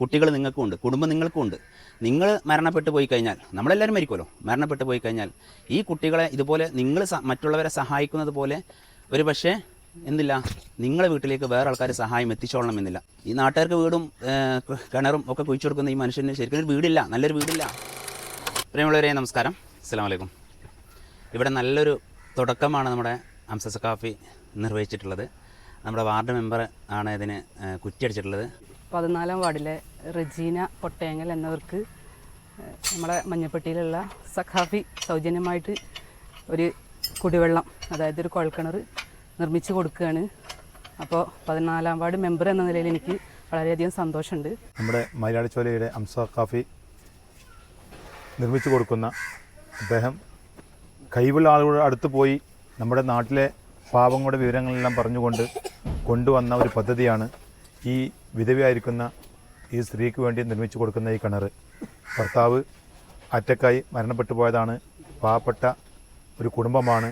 കുട്ടികൾ നിങ്ങൾക്കും ഉണ്ട് കുടുംബം നിങ്ങൾക്കും ഉണ്ട് നിങ്ങൾ മരണപ്പെട്ടു പോയി കഴിഞ്ഞാൽ നമ്മളെല്ലാവരും മരിക്കുമല്ലോ മരണപ്പെട്ടു പോയി കഴിഞ്ഞാൽ ഈ കുട്ടികളെ ഇതുപോലെ നിങ്ങൾ മറ്റുള്ളവരെ സഹായിക്കുന്നത് പോലെ ഒരു പക്ഷേ എന്തില്ല നിങ്ങളെ വീട്ടിലേക്ക് വേറെ ആൾക്കാർ സഹായം എത്തിച്ചോളണം എന്നില്ല ഈ നാട്ടുകാർക്ക് വീടും കിണറും ഒക്കെ കുഴിച്ചു കൊടുക്കുന്ന ഈ മനുഷ്യന് ശരിക്കും ഒരു വീടില്ല നല്ലൊരു വീടില്ല. പ്രിയമുള്ളവരെ നമസ്കാരം. അസ്സാം വലൈക്കും ഇവിടെ നല്ലൊരു തുടക്കമാണ് നമ്മുടെ അംസസ് കാഫി നിർവഹിച്ചിട്ടുള്ളത്. നമ്മുടെ വാർഡ് മെമ്പർ ആണ് ഇതിന് കുറ്റിയടിച്ചിട്ടുള്ളത്. പതിനാലാം വാർഡിലെ റജീന പൊട്ടയങ്ങൽ എന്നവർക്ക് നമ്മുടെ മഞ്ഞപ്പെട്ടിയിലുള്ള സഖാഫി സൗജന്യമായിട്ട് ഒരു കുടിവെള്ളം അതായത് ഒരു കുഴൽക്കിണർ നിർമ്മിച്ചു കൊടുക്കുകയാണ്. അപ്പോൾ പതിനാലാം വാർഡ് മെമ്പർ എന്ന നിലയിൽ എനിക്ക് വളരെയധികം സന്തോഷമുണ്ട്. നമ്മുടെ മയിലാടിച്ചോലയുടെ അംസ അംസഖാഫി നിർമ്മിച്ചു കൊടുക്കുന്ന അദ്ദേഹം കൈവുള്ള ആളുകളുടെ അടുത്ത് പോയി നമ്മുടെ നാട്ടിലെ പാവങ്ങളുടെ വിവരങ്ങളെല്ലാം പറഞ്ഞുകൊണ്ട് കൊണ്ടുവന്ന ഒരു പദ്ധതിയാണ് ഈ വിധവയായിരിക്കുന്ന ഈ സ്ത്രീക്ക് വേണ്ടി നിർമ്മിച്ചു കൊടുക്കുന്ന ഈ കിണർ ഭർത്താവ് അറ്റക്കായി മരണപ്പെട്ടു പോയതാണ് പാവപ്പെട്ട ഒരു കുടുംബമാണ്.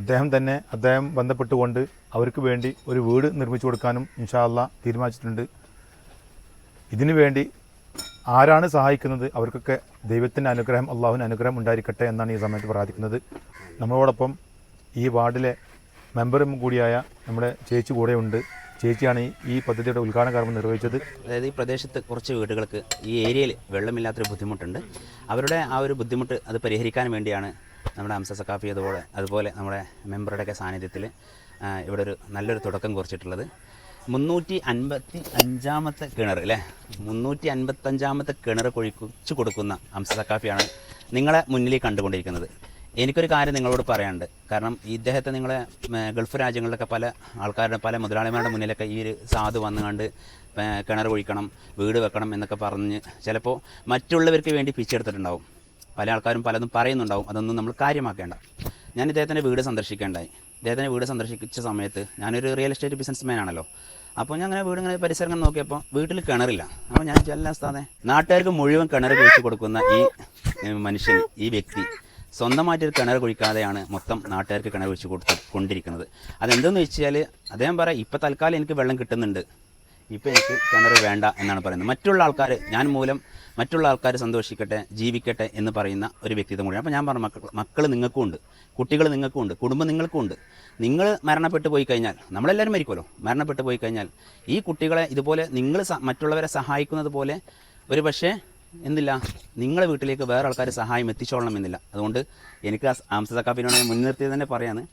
അദ്ദേഹം തന്നെ അദ്ദേഹം ബന്ധപ്പെട്ടുകൊണ്ട് അവർക്ക് വേണ്ടി ഒരു വീട് നിർമ്മിച്ചു കൊടുക്കാനും ഇൻഷാല്ല തീരുമാനിച്ചിട്ടുണ്ട്. ഇതിനു വേണ്ടി ആരാണ് സഹായിക്കുന്നത്? അവർക്കൊക്കെ ദൈവത്തിന്റെ അനുഗ്രഹം അള്ളാഹുവിന്റെ അനുഗ്രഹം ഉണ്ടായിരിക്കട്ടെ എന്നാണ് ഈ സമയത്ത് പ്രാർത്ഥിക്കുന്നത്. നമ്മളോടൊപ്പം ഈ വാർഡിലെ മെമ്പറും കൂടിയായ നമ്മുടെ ചേച്ചി കൂടെയുണ്ട്. ചേച്ചിയാണ് ഈ- പദ്ധതിയുടെ ഉദ്ഘാടന കർമ്മം നിർവഹിച്ചത്. അതായത് ഈ പ്രദേശത്ത് കുറച്ച് വീടുകൾക്ക് ഈ ഏരിയയിൽ വെള്ളമില്ലാത്തൊരു ബുദ്ധിമുട്ടുണ്ട്. അവരുടെ ആ ഒരു ബുദ്ധിമുട്ട് അത് പരിഹരിക്കാൻ വേണ്ടിയാണ് നമ്മുടെ അംസ സക്കാഫി അതുപോലെ അതുപോലെ നമ്മുടെ മെമ്പറുടെയൊക്കെ സാന്നിധ്യത്തിൽ ഇവിടെ ഒരു നല്ലൊരു തുടക്കം കുറിച്ചിട്ടുള്ളത്. മുന്നൂറ്റി അൻപത്തി അഞ്ചാമത്തെ കിണർ അല്ലേ? മുന്നൂറ്റി അൻപത്തഞ്ചാമത്തെ കിണർ കുഴിച്ചു കൊടുക്കുന്ന അംസ സക്കാഫിയാണ് നിങ്ങളെ മുന്നിൽ കണ്ടുകൊണ്ടിരിക്കുന്നത്. എനിക്കൊരു കാര്യം നിങ്ങളോട് പറയാനുണ്ട്. കാരണം ഇദ്ദേഹത്തെ നിങ്ങളെ ഗൾഫ് രാജ്യങ്ങളിലൊക്കെ പല ആൾക്കാരുടെ പല മുതലാളിമാരുടെ മുന്നിലൊക്കെ ഈ ഒരു സാധു വന്നു കണ്ട് കിണർ കുഴിക്കണം വീട് വെക്കണം എന്നൊക്കെ പറഞ്ഞ് ചിലപ്പോൾ മറ്റുള്ളവർക്ക് വേണ്ടി പിച്ചെടുത്തിട്ടുണ്ടാവും. പല ആൾക്കാരും പലതും പറയുന്നുണ്ടാവും. അതൊന്നും നമ്മൾ കാര്യമാക്കേണ്ട. ഞാൻ ഇദ്ദേഹത്തിന്റെ വീട് സന്ദർശിക്കേണ്ടായി. ഇദ്ദേഹത്തിന്റെ വീട് സന്ദർശിച്ച സമയത്ത് ഞാനൊരു റിയൽ എസ്റ്റേറ്റ് ബിസിനസ് മാൻ ആണല്ലോ. അപ്പോൾ ഞാൻ അങ്ങനെ വീട് ഇങ്ങനെ പരിസരം നോക്കിയപ്പോൾ വീട്ടിൽ കിണറില്ല. അപ്പോൾ ഞാൻ ചെല്ലാൻ സ്ഥാനം നാട്ടുകാർക്ക് മുഴുവൻ കിണർ കുഴിച്ച് കൊടുക്കുന്ന ഈ മനുഷ്യൻ ഈ വ്യക്തി. സ്വന്തമായിട്ട് ഒരു കിണർ കുഴിക്കാതെയാണ് മൊത്തം നാട്ടുകാർക്ക് കിണർ കുഴിച്ച് കൊടുത്ത് കൊണ്ടിരിക്കുന്നത്. അതെന്തെന്ന് വെച്ചാൽ അദ്ദേഹം പറയാം ഇപ്പം തൽക്കാലം എനിക്ക് വെള്ളം കിട്ടുന്നുണ്ട്. ഇപ്പം എനിക്ക് കിണർ വേണ്ട എന്നാണ് പറയുന്നത്. മറ്റുള്ള ആൾക്കാർ ഞാൻ മൂലം മറ്റുള്ള ആൾക്കാർ സന്തോഷിക്കട്ടെ ജീവിക്കട്ടെ എന്ന് പറയുന്ന ഒരു വ്യക്തിത്വം കൂടിയാണ്. അപ്പോൾ ഞാൻ പറഞ്ഞു മക്കൾ മക്കൾ നിങ്ങൾക്കും ഉണ്ട് കുട്ടികൾ നിങ്ങൾക്കും ഉണ്ട് കുടുംബം നിങ്ങൾക്കും ഉണ്ട്. നിങ്ങൾ മരണപ്പെട്ടു പോയി കഴിഞ്ഞാൽ നമ്മളെല്ലാവരും മരിക്കുമല്ലോ മരണപ്പെട്ടു പോയി കഴിഞ്ഞാൽ ഈ കുട്ടികളെ ഇതുപോലെ നിങ്ങൾ മറ്റുള്ളവരെ സഹായിക്കുന്നത് പോലെ ഒരു പക്ഷേ എന്തില്ല നിങ്ങളെ വീട്ടിലേക്ക് വേറെ ആൾക്കാർ സഹായം എത്തിച്ചോളണം എന്നില്ല. അതുകൊണ്ട് എനിക്ക് ആംസ കാപ്പിനോട് ഞാൻ മുൻനിർത്തി തന്നെ പറയാന്ന്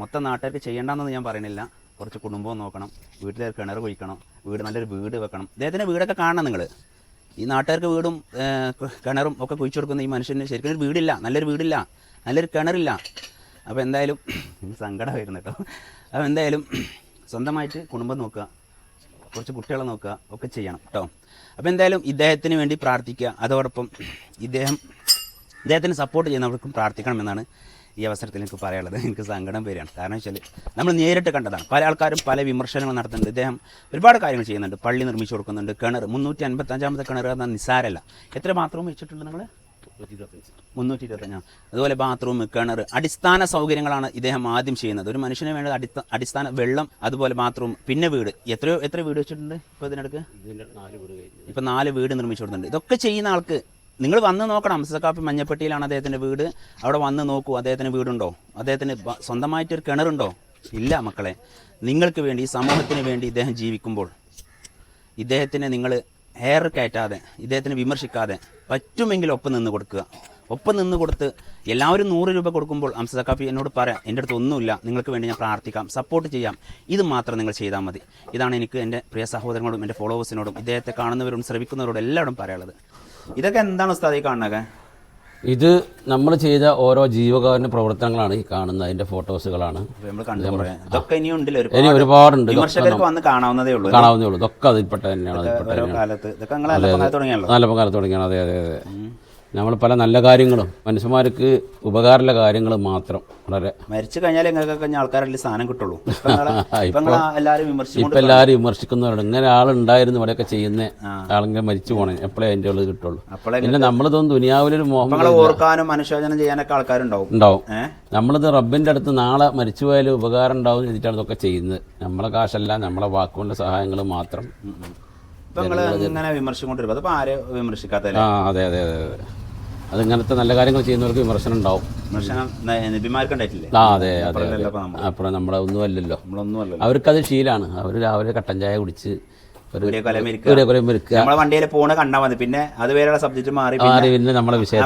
മൊത്തം നാട്ടുകാർക്ക് ചെയ്യേണ്ടെന്ന് ഞാൻ പറയണില്ല. കുറച്ച് കുടുംബം നോക്കണം. വീട്ടിലെ കിണർ കുഴിക്കണം. വീട് നല്ലൊരു വീട് വെക്കണം. അദ്ദേഹത്തിന്റെ വീടൊക്കെ കാണണം നിങ്ങൾ ഈ നാട്ടുകാർക്ക് വീടും കിണറും ഒക്കെ കുഴിച്ചു കൊടുക്കുന്ന ഈ മനുഷ്യന് ശരിക്കും ഒരു വീടില്ല. നല്ലൊരു വീടില്ല. നല്ലൊരു കിണറില്ല. അപ്പോൾ എന്തായാലും സങ്കടമായിരുന്നു കേട്ടോ അപ്പോൾ എന്തായാലും സ്വന്തമായിട്ട് കുടുംബം നോക്കുക. കുറച്ച് കുട്ടികളെ നോക്കുക ഒക്കെ ചെയ്യണം കേട്ടോ അപ്പോൾ എന്തായാലും ഇദ്ദേഹത്തിന് വേണ്ടി പ്രാർത്ഥിക്കുക. അതോടൊപ്പം ഇദ്ദേഹം ഇദ്ദേഹത്തിന് സപ്പോർട്ട് ചെയ്യുന്നവർക്കും പ്രാർത്ഥിക്കണമെന്നാണ് ഈ അവസരത്തിൽ എനിക്ക് പറയാനുള്ളത്. എനിക്ക് സങ്കടം വരികയാണ്. കാരണം വെച്ചാൽ നമ്മൾ നേരിട്ട് കണ്ടതാണ്. പല ആൾക്കാരും പല വിമർശനങ്ങൾ നടത്തുന്നുണ്ട്. ഇദ്ദേഹം ഒരുപാട് കാര്യങ്ങൾ ചെയ്യുന്നുണ്ട്. പള്ളി നിർമ്മിച്ചു കൊടുക്കുന്നുണ്ട്. കിണർ മുന്നൂറ്റി അൻപത്തഞ്ചാമത്തെ കിണർ എന്നാൽ നിസാരല്ല. എത്ര മാത്രം വെച്ചിട്ടുണ്ട് നിങ്ങൾ മുന്നൂറ്റി ഇരുപത്തഞ്ച് അതുപോലെ ബാത്റൂം കിണർ അടിസ്ഥാന സൗകര്യങ്ങളാണ് ഇദ്ദേഹം ആദ്യം ചെയ്യുന്നത്. ഒരു മനുഷ്യന് വേണ്ടത് അടിസ്ഥ അടിസ്ഥാന വെള്ളം അതുപോലെ ബാത്റൂം പിന്നെ വീട്. എത്രയോ എത്ര വീട് വെച്ചിട്ടുണ്ട് ഇപ്പോൾ ഇതിനടുക്ക്? ഇപ്പം നാല് വീട് നിർമ്മിച്ചു ഇതൊക്കെ ചെയ്യുന്ന ആൾക്ക് നിങ്ങൾ വന്ന് നോക്കണം. അംസക്കാപ്പി മഞ്ഞപ്പെട്ടിയിലാണ് അദ്ദേഹത്തിന്റെ വീട്. അവിടെ വന്ന് നോക്കൂ അദ്ദേഹത്തിന് വീടുണ്ടോ? അദ്ദേഹത്തിന് സ്വന്തമായിട്ട് സ്വന്തമായിട്ടൊരു കിണറുണ്ടോ? ഇല്ല മക്കളെ. നിങ്ങൾക്ക് വേണ്ടി ഈ സമൂഹത്തിന് വേണ്ടി ഇദ്ദേഹം ജീവിക്കുമ്പോൾ ഇദ്ദേഹത്തിനെ നിങ്ങൾ ഹെയർ കയറ്റാതെ ഇദ്ദേഹത്തിനെ വിമർശിക്കാതെ പറ്റുമെങ്കിൽ ഒപ്പം നിന്ന് കൊടുക്കുക. ഒപ്പം നിന്ന് കൊടുത്ത് എല്ലാവരും നൂറ് രൂപ കൊടുക്കുമ്പോൾ അംസ കാപ്പി എന്നോട് പറയാം എന്റെ അടുത്ത് ഒന്നുമില്ല നിങ്ങൾക്ക് വേണ്ടി ഞാൻ പ്രാർത്ഥിക്കാം സപ്പോർട്ട് ചെയ്യാം. ഇത് മാത്രം നിങ്ങൾ ചെയ്താൽ മതി. ഇതാണ് എനിക്ക് എന്റെ പ്രിയ സഹോദരങ്ങളോടും എന്റെ ഫോളോവേഴ്സിനോടും ഇദ്ദേഹത്തെ കാണുന്നവരോടും ശ്രമിക്കുന്നവരോടും എല്ലാവരും പറയാനുള്ളത്. ഇതൊക്കെ എന്താണ് ഉസ്താദി കാണുന്നത് ഇത് നമ്മൾ ചെയ്ത ഓരോ ജീവകാരുണ്യ പ്രവർത്തനങ്ങളാണ് ഈ കാണുന്നത് അതിന്റെ ഫോട്ടോസുകളാണ്. ഇതൊക്കെ ഇനി ഒരുപാടുണ്ട്. വന്ന് കാണാവുന്നതേ ഉള്ളൂ. ഇതൊക്കെ അതിൽപ്പെട്ട തന്നെയാണ് അതിൽപ്പെട്ട നല്ല തുടങ്ങിയല്ലോ നല്ല കാലത്ത് തുടങ്ങിയാണ്. അതെ അതെ അതെ. നമ്മൾ പല നല്ല കാര്യങ്ങളും മനുഷ്യന്മാർക്ക് ഉപകാരമുള്ള കാര്യങ്ങൾ മാത്രം വളരെ. മരിച്ചു കഴിഞ്ഞാൽ നിങ്ങൾക്ക് കഴിഞ്ഞ ആൾക്കാരല്ലേ സാധനം കിട്ടുള്ളൂ. ഇപ്പൊ എല്ലാവരും വിമർശിക്കുന്നവരുണ്ട്. ഇങ്ങനെ ആളുണ്ടായിരുന്നു ഇവിടെയൊക്കെ ചെയ്യുന്ന ആളിങ്ങനെ മരിച്ചു പോണേ. എപ്പോഴേ അതിന്റെ ഉള്ളത് കിട്ടുള്ളൂ. പിന്നെ നമ്മളിതൊന്നും ദുനിയാവിലൊരു മോഹം ഓർക്കാനും അനുശോചനം ചെയ്യാനൊക്കെ ആൾക്കാരുണ്ടാവും. ഉണ്ടാവും. നമ്മളിത് റബ്ബിന്റെ അടുത്ത് നാളെ മരിച്ചു പോയാലും ഉപകാരം ഉണ്ടാവും എന്നിട്ടാണ് ഇതൊക്കെ ചെയ്യുന്നത്. നമ്മളെ കാശല്ല നമ്മളെ വാക്കുകൊണ്ട് സഹായങ്ങൾ മാത്രം. ഇപ്പൊ നിങ്ങൾ ഇങ്ങനെ വിമർശിക്കൊണ്ടിരിക്കും അതിപ്പോ ആരെ വിമർശിക്കാത്ത അതെ അതെ അതെ. അത് ഇങ്ങനത്തെ നല്ല കാര്യങ്ങൾ ചെയ്യുന്നവർക്ക് വിമർശനം ഉണ്ടാവും. ആ അതെ അതെ ഇപ്പൊ നമ്മൾ. ഒന്നും അല്ലല്ലോ. അവർക്കത് ശീലാണ്. അവർ രാവിലെ കട്ടൻ ചായ കുടിച്ച് നമ്മളെ വണ്ടിയിൽ പോണ കണ്ടാൽ മതി. പിന്നെ അത് വേറെ സബ്ജക്റ്റ് മാറി മാറി പിന്നെ നമ്മളെ വിഷയം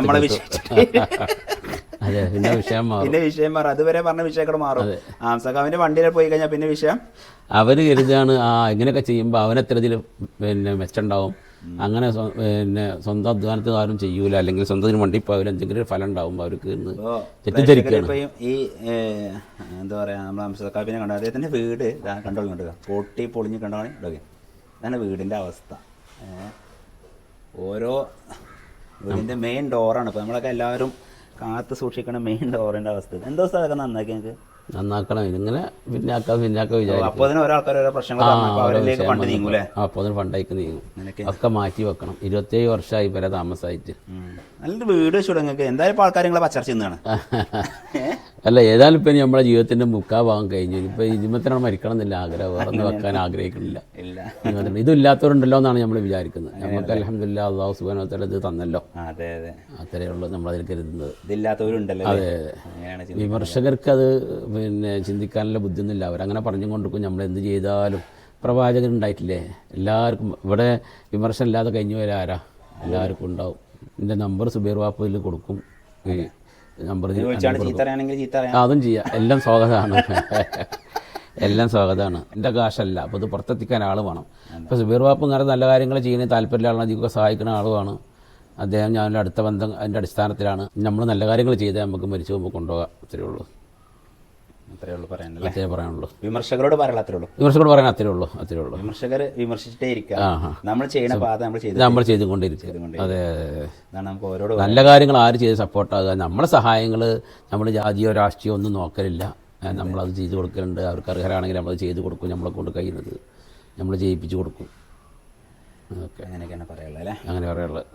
അതെ പിന്നെ വിഷയം മാറും. പിന്നെ വിഷയം മാറും. അതുവരെ പറഞ്ഞ വിഷയങ്ങൾ മാറും. ആംസഖാവിന്റെ വണ്ടിയിൽ പോയി കഴിഞ്ഞാൽ പിന്നെ വിഷയം? അവർ കരുതാണ് ആ ഇങ്ങനെയൊക്കെ ചെയ്യുമ്പോൾ അവനെത്ര ഇതിൽ പിന്നെ മെച്ചുണ്ടാവും? അങ്ങനെ പിന്നെ സ്വന്തം അധ്വാനത്തിൽ ആരും ചെയ്യൂല. അല്ലെങ്കിൽ സ്വന്തത്തിന് വണ്ടി പോയാലും എന്തെങ്കിലും ഒരു ഫലം ഉണ്ടാവും അവർക്ക് പ്രേക്ഷകരിപ്പോ ഈ എന്താ പറയാ നമ്മളെ അംശക്കാപ്പിനെ കണ്ടു അദ്ദേഹത്തിന്റെ വീട് കണ്ടോളി കണ്ടു പൊട്ടി പൊളിഞ്ഞ് കണ്ടോളി ഇടൊക്കെ അതാണ് വീടിന്റെ അവസ്ഥ. ഓരോ വീടിന്റെ മെയിൻ ഡോറാണ് ഇപ്പൊ നമ്മളൊക്കെ എല്ലാവരും കാത്തു സൂക്ഷിക്കണ മെയിൻ ഡോറിന്റെ അവസ്ഥ. എന്തോ സ്ഥലമൊക്കെ നന്നാക്കി ഞങ്ങൾക്ക് നന്നാക്കണം. ഇതിങ്ങനെ പിന്നാക്കാം പിന്നാക്കാം വിചാരിക്കും. അപ്പോൾ അതിന് ഫണ്ടേക്ക് നീങ്ങും. ഒക്കെ മാറ്റി വെക്കണം. ഇരുപത്തേഴ് വർഷമായി വരെ താമസമായിട്ട്. നല്ലൊരു വീട് വെച്ചു എന്തായാലും ആൾക്കാർ നിങ്ങളെ പച്ചർച്ച അല്ല ഏതായാലും ഇപ്പം നമ്മുടെ ജീവിതത്തിന്റെ മുക്കാ ഭാഗം കഴിഞ്ഞു ഇപ്പം ഇതിമത്തിനാണ് മരിക്കണം എന്നില്ല ആഗ്രഹം. വേറെ വെക്കാൻ ആഗ്രഹിക്കുന്നില്ല. ഇതില്ലാത്തവരുണ്ടല്ലോ എന്നാണ് നമ്മൾ വിചാരിക്കുന്നത്. നമുക്ക് അലഹമില്ല അള്ളാഹു സുബാനോത്തല ഇത് തന്നല്ലോ. അതെ അതെ. അത്രയേ ഉള്ളൂ നമ്മളതിൽ കരുതുന്നത്. ഇതില്ലാത്തവരുണ്ടല്ലോ അതെ അതെ. വിമർശകർക്ക് അത് പിന്നെ ചിന്തിക്കാനുള്ള ബുദ്ധിയൊന്നുമില്ല. അവരങ്ങനെ പറഞ്ഞു കൊണ്ടിരിക്കും നമ്മൾ എന്ത് ചെയ്താലും. പ്രവാചകൻ ഉണ്ടായിട്ടില്ലേ എല്ലാവർക്കും ഇവിടെ വിമർശനം ഇല്ലാതെ കഴിഞ്ഞു വരാരാ ആരാ എല്ലാവർക്കും ഉണ്ടാവും. എന്റെ നമ്പർ സുബീർ വാപ്പയിൽ കൊടുക്കും. ഈ പറഞ്ഞു അതും ചെയ്യാം. എല്ലാം സ്വാഗതമാണ്. എല്ലാം സ്വാഗതമാണ്. എന്റെ കാശല്ല. അപ്പോൾ ഇത് പുറത്തെത്തിക്കാൻ ആൾ വേണം. ഇപ്പോൾ സുബീർ ബാപ്പ് ഇങ്ങനെ നല്ല കാര്യങ്ങൾ ചെയ്യുന്ന താല്പര്യമുള്ള ആളാണ്. ഇതിയൊക്കെ സഹായിക്കുന്ന ആളുമാണ്. അദ്ദേഹം ഞാൻ അടുത്ത ബന്ധം അതിന്റെ അടിസ്ഥാനത്തിലാണ്. നമ്മൾ നല്ല കാര്യങ്ങൾ ചെയ്താൽ നമുക്ക് മരിച്ചു പോകുമ്പോൾ കൊണ്ടുപോകാം. ഇത്രയേ ഉള്ളൂ. അത്രേ ഉള്ളൂ പറയാനല്ലേ അത്രേ പറയാനുള്ളൂ. വിമർശകരോട് പറയാൻ അത്രേ ഉള്ളൂ. വിമർശകരോട് പറയാൻ അത്രേ ഉള്ളൂ അത്രേ ഉള്ളൂ. വിമർശകർ വിമർശിച്ചിട്ടേ ഇരിക്കുക നമ്മൾ ചെയ്യുന്ന പാത നമ്മൾ ചെയ്ത് നമ്മൾ ചെയ്തുകൊണ്ടിരിക്കുക. അതെ അതാണ് നമുക്ക് ഓരോട് നല്ല കാര്യങ്ങൾ ആര് ചെയ്ത് സപ്പോർട്ടാകുക നമ്മളെ സഹായങ്ങൾ നമ്മൾ ജാതിയോ രാഷ്ട്രീയോ ഒന്നും നോക്കലില്ല. നമ്മളത് ചെയ്തു കൊടുക്കലുണ്ട്. അവർക്ക് അർഹരാണെങ്കിൽ നമ്മളത് ചെയ്തു കൊടുക്കും നമ്മളെ കൊണ്ട് കഴിയുന്നത്. നമ്മൾ ജയിപ്പിച്ചു കൊടുക്കും. ഓക്കെ. അങ്ങനെയൊക്കെയാണ് പറയാനുള്ളത് അല്ലേ? അങ്ങനെ പറയാനുള്ളത്.